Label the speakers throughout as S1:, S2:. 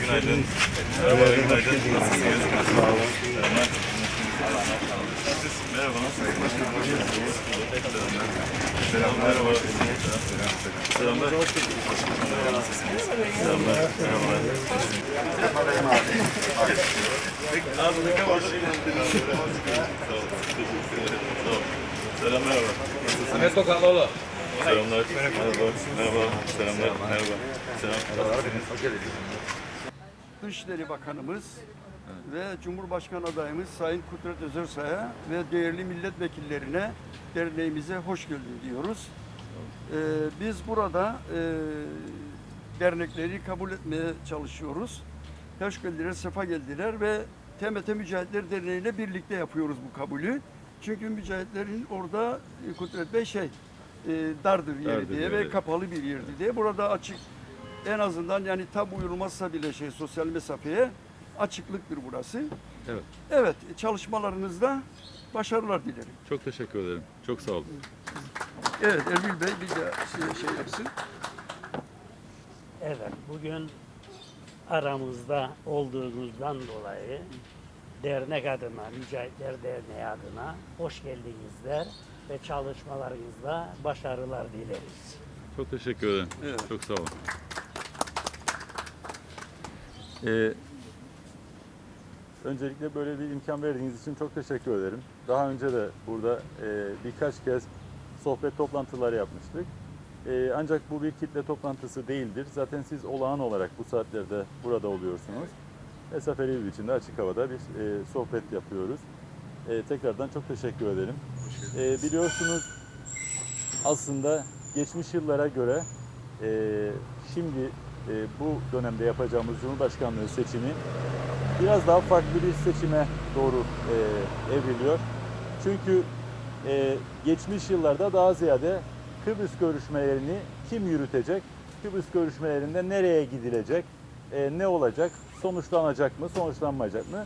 S1: günaydın. Merhaba, günaydın. Nasılsınız? Sağ olun. Merhaba, nasılsınız? Selam, merhaba. Selamlar. Merhaba, şey. Teşekkür ederim. Sağ olun. Selam, merhaba.
S2: Ahmet Tokaloğlu.
S1: Selamlar. Merhaba. Merhaba. Selamlar. Merhaba. Selam.
S3: Dışişleri Bakanımız ve Cumhurbaşkanı adayımız Sayın Kudret Özersay'a ve değerli milletvekillerine derneğimize hoş geldin diyoruz. Ee, biz burada e, dernekleri kabul etmeye çalışıyoruz. Hoş geldiler, sefa geldiler ve TMT Mücahitler Derneği ile birlikte yapıyoruz bu kabulü. Çünkü mücahitlerin orada e, Kudret Bey şey e, dardır yeri
S1: Dardır
S3: diye
S1: yeri.
S3: ve kapalı bir yerdi diye. Burada açık en azından yani tab uyulmazsa bile şey sosyal mesafeye açıklıktır burası.
S1: Evet.
S3: Evet çalışmalarınızda başarılar dilerim.
S1: Çok teşekkür ederim. Çok sağ olun.
S3: Evet Erbil Bey bir de şey, şey yapsın.
S4: Evet, bugün aramızda olduğunuzdan dolayı dernek adına, Mücahitler Derneği adına hoş geldinizler ve çalışmalarınızda başarılar dileriz.
S1: Çok teşekkür ederim.
S3: Evet.
S1: Çok sağ olun. Ee, öncelikle böyle bir imkan verdiğiniz için çok teşekkür ederim. Daha önce de burada e, birkaç kez sohbet toplantıları yapmıştık. E, ancak bu bir kitle toplantısı değildir. Zaten siz olağan olarak bu saatlerde burada oluyorsunuz. Mesafeli bir biçimde açık havada bir e, sohbet yapıyoruz. E, tekrardan çok teşekkür ederim. E, biliyorsunuz aslında geçmiş yıllara göre e, şimdi e, bu dönemde yapacağımız Cumhurbaşkanlığı seçimi biraz daha farklı bir seçime doğru e, evriliyor. Çünkü e, geçmiş yıllarda daha ziyade Kıbrıs görüşmelerini kim yürütecek, Kıbrıs görüşmelerinde nereye gidilecek, e, ne olacak, sonuçlanacak mı, sonuçlanmayacak mı?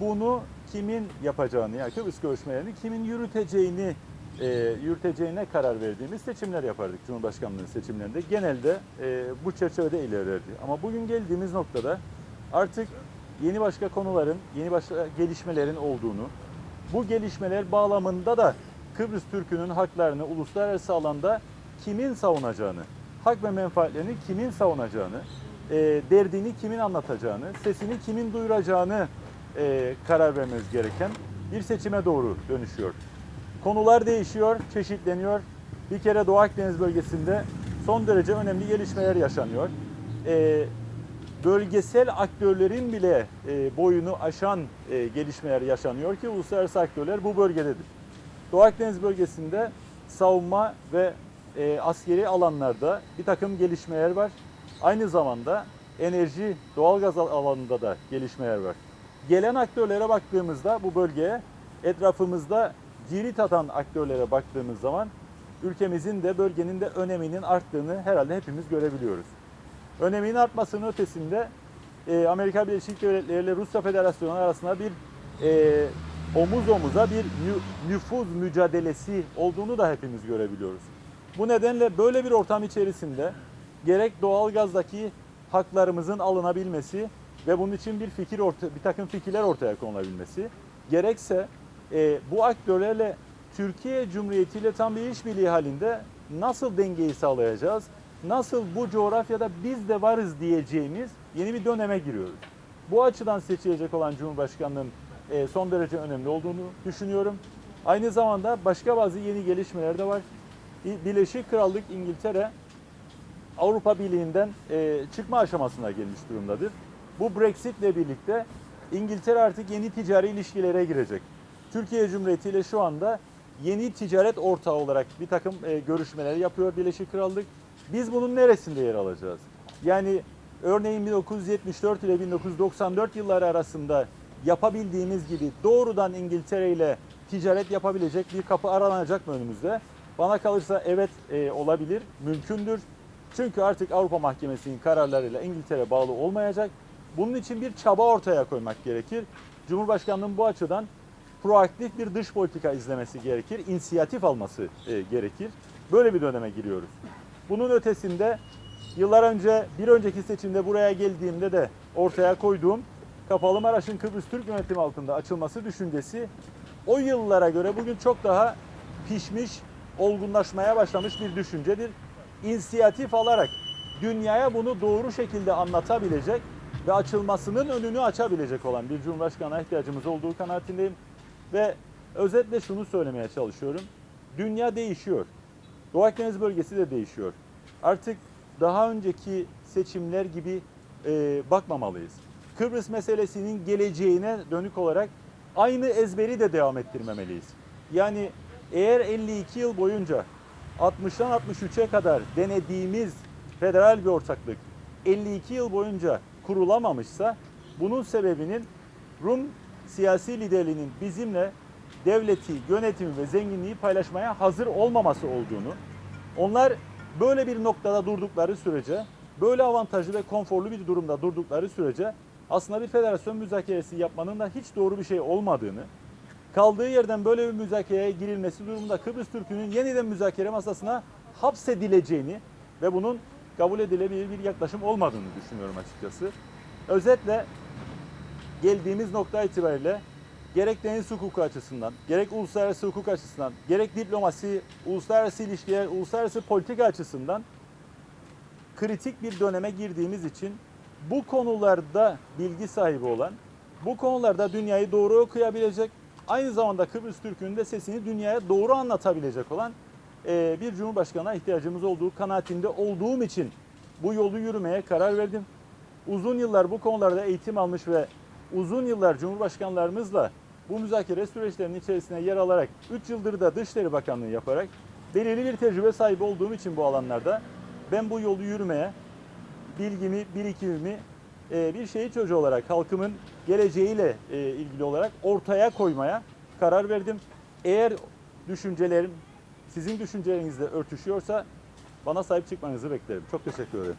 S1: Bunu kimin yapacağını, yani Kıbrıs görüşmelerini kimin yürüteceğini e, yürüteceğine karar verdiğimiz seçimler yapardık Cumhurbaşkanlığı seçimlerinde. Genelde e, bu çerçevede ilerlerdi. Ama bugün geldiğimiz noktada artık yeni başka konuların, yeni başka gelişmelerin olduğunu, bu gelişmeler bağlamında da Kıbrıs Türk'ünün haklarını uluslararası alanda kimin savunacağını, hak ve menfaatlerini kimin savunacağını, e, derdini kimin anlatacağını, sesini kimin duyuracağını e, karar vermemiz gereken bir seçime doğru dönüşüyor. Konular değişiyor, çeşitleniyor. Bir kere Doğu Akdeniz bölgesinde son derece önemli gelişmeler yaşanıyor. Ee, bölgesel aktörlerin bile e, boyunu aşan e, gelişmeler yaşanıyor ki uluslararası aktörler bu bölgededir. Doğu Akdeniz bölgesinde savunma ve e, askeri alanlarda bir takım gelişmeler var. Aynı zamanda enerji, doğalgaz al- alanında da gelişmeler var. Gelen aktörlere baktığımızda bu bölgeye etrafımızda cirit atan aktörlere baktığımız zaman ülkemizin de bölgenin de öneminin arttığını herhalde hepimiz görebiliyoruz. Öneminin artmasının ötesinde e, Amerika Birleşik Devletleri ile Rusya Federasyonu arasında bir e, omuz omuza bir nü- nüfuz mücadelesi olduğunu da hepimiz görebiliyoruz. Bu nedenle böyle bir ortam içerisinde gerek doğalgazdaki haklarımızın alınabilmesi ve bunun için bir fikir orta, bir takım fikirler ortaya konulabilmesi, gerekse e, bu aktörlerle Türkiye Cumhuriyeti ile tam bir işbirliği halinde nasıl dengeyi sağlayacağız? Nasıl bu coğrafyada biz de varız diyeceğimiz yeni bir döneme giriyoruz. Bu açıdan seçilecek olan Cumhurbaşkanlığının e, son derece önemli olduğunu düşünüyorum. Aynı zamanda başka bazı yeni gelişmeler de var. Birleşik Krallık İngiltere Avrupa Birliği'nden e, çıkma aşamasına gelmiş durumdadır. Bu Brexit ile birlikte İngiltere artık yeni ticari ilişkilere girecek. Türkiye Cumhuriyeti ile şu anda yeni ticaret ortağı olarak bir takım e, görüşmeler yapıyor Birleşik Krallık. Biz bunun neresinde yer alacağız? Yani örneğin 1974 ile 1994 yılları arasında yapabildiğimiz gibi doğrudan İngiltere ile ticaret yapabilecek bir kapı aranacak mı önümüzde? Bana kalırsa evet e, olabilir, mümkündür. Çünkü artık Avrupa Mahkemesi'nin kararlarıyla İngiltere bağlı olmayacak. Bunun için bir çaba ortaya koymak gerekir. Cumhurbaşkanlığının bu açıdan proaktif bir dış politika izlemesi gerekir, inisiyatif alması e, gerekir. Böyle bir döneme giriyoruz. Bunun ötesinde Yıllar önce bir önceki seçimde buraya geldiğimde de ortaya koyduğum Kapalı Maraş'ın Kıbrıs Türk yönetimi altında açılması düşüncesi o yıllara göre bugün çok daha pişmiş, olgunlaşmaya başlamış bir düşüncedir. İnisiyatif alarak dünyaya bunu doğru şekilde anlatabilecek ve açılmasının önünü açabilecek olan bir Cumhurbaşkanı'na ihtiyacımız olduğu kanaatindeyim. Ve özetle şunu söylemeye çalışıyorum. Dünya değişiyor. Doğu Akdeniz bölgesi de değişiyor. Artık daha önceki seçimler gibi e, bakmamalıyız. Kıbrıs meselesinin geleceğine dönük olarak aynı ezberi de devam ettirmemeliyiz. Yani eğer 52 yıl boyunca 60'tan 63'e kadar denediğimiz federal bir ortaklık 52 yıl boyunca kurulamamışsa bunun sebebinin Rum siyasi liderliğinin bizimle devleti, yönetimi ve zenginliği paylaşmaya hazır olmaması olduğunu, onlar böyle bir noktada durdukları sürece, böyle avantajlı ve konforlu bir durumda durdukları sürece aslında bir federasyon müzakeresi yapmanın da hiç doğru bir şey olmadığını, kaldığı yerden böyle bir müzakereye girilmesi durumunda Kıbrıs Türk'ünün yeniden müzakere masasına hapsedileceğini ve bunun kabul edilebilir bir yaklaşım olmadığını düşünüyorum açıkçası. Özetle geldiğimiz nokta itibariyle gerek deniz hukuku açısından, gerek uluslararası hukuk açısından, gerek diplomasi, uluslararası ilişkiler, uluslararası politika açısından kritik bir döneme girdiğimiz için bu konularda bilgi sahibi olan, bu konularda dünyayı doğru okuyabilecek, aynı zamanda Kıbrıs Türk'ünün de sesini dünyaya doğru anlatabilecek olan eee, bir Cumhurbaşkanı'na ihtiyacımız olduğu kanaatinde olduğum için bu yolu yürümeye karar verdim. Uzun yıllar bu konularda eğitim almış ve uzun yıllar Cumhurbaşkanlarımızla bu müzakere süreçlerinin içerisine yer alarak 3 yıldır da Dışişleri Bakanlığı yaparak belirli bir tecrübe sahibi olduğum için bu alanlarda ben bu yolu yürümeye bilgimi, birikimimi e, bir şehit çocuğu olarak halkımın geleceğiyle e, ilgili olarak ortaya koymaya karar verdim. Eğer düşüncelerim sizin düşüncelerinizle örtüşüyorsa bana sahip çıkmanızı beklerim. Çok teşekkür ederim.